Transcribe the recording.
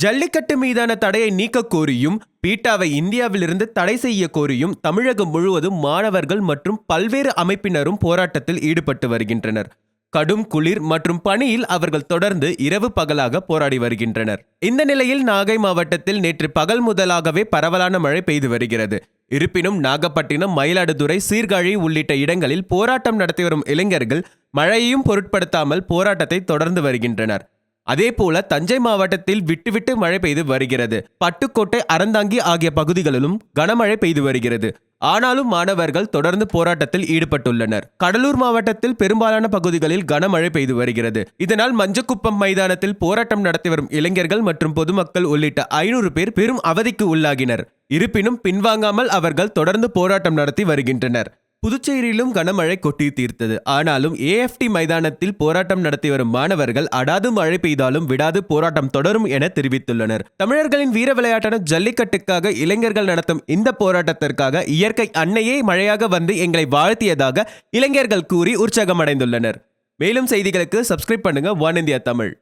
ஜல்லிக்கட்டு மீதான தடையை நீக்க கோரியும் பீட்டாவை இந்தியாவிலிருந்து தடை செய்ய கோரியும் தமிழகம் முழுவதும் மாணவர்கள் மற்றும் பல்வேறு அமைப்பினரும் போராட்டத்தில் ஈடுபட்டு வருகின்றனர். கடும் குளிர் மற்றும் பணியில் அவர்கள் தொடர்ந்து இரவு பகலாக போராடி வருகின்றனர். இந்த நிலையில் நாகை மாவட்டத்தில் நேற்று பகல் முதலாகவே பரவலான மழை பெய்து வருகிறது. இருப்பினும் நாகப்பட்டினம் மயிலாடுதுறை சீர்காழி உள்ளிட்ட இடங்களில் போராட்டம் நடத்தி வரும் இளைஞர்கள் மழையையும் பொருட்படுத்தாமல் போராட்டத்தை தொடர்ந்து வருகின்றனர். அதேபோல தஞ்சை மாவட்டத்தில் விட்டுவிட்டு மழை பெய்து வருகிறது. பட்டுக்கோட்டை அறந்தாங்கி ஆகிய பகுதிகளிலும் கனமழை பெய்து வருகிறது. ஆனாலும் மாணவர்கள் தொடர்ந்து போராட்டத்தில் ஈடுபட்டுள்ளனர். கடலூர் மாவட்டத்தில் பெரும்பாலான பகுதிகளில் கனமழை பெய்து வருகிறது. இதனால் மஞ்சக்குப்பம் மைதானத்தில் போராட்டம் நடத்தி வரும் இளைஞர்கள் மற்றும் பொதுமக்கள் உள்ளிட்ட ஐநூறு பேர் பெரும் அவதிக்கு உள்ளாகினர். இருப்பினும் பின்வாங்காமல் அவர்கள் தொடர்ந்து போராட்டம் நடத்தி வருகின்றனர். புதுச்சேரியிலும் கனமழை கொட்டி தீர்த்தது. ஆனாலும் ஏஎஃப்டி மைதானத்தில் போராட்டம் நடத்தி வரும் மாணவர்கள் அடாது மழை பெய்தாலும் விடாது போராட்டம் தொடரும் என தெரிவித்துள்ளனர். தமிழர்களின் வீர விளையாட்டான ஜல்லிக்கட்டுக்காக இளைஞர்கள் நடத்தும் இந்த போராட்டத்திற்காக இயற்கை அன்னையே மழையாக வந்து எங்களை வாழ்த்தியதாக இளைஞர்கள் கூறி உற்சாகமடைந்துள்ளனர். மேலும் செய்திகளுக்கு சப்ஸ்கிரைப் பண்ணுங்க ஒன் இந்தியா தமிழ்.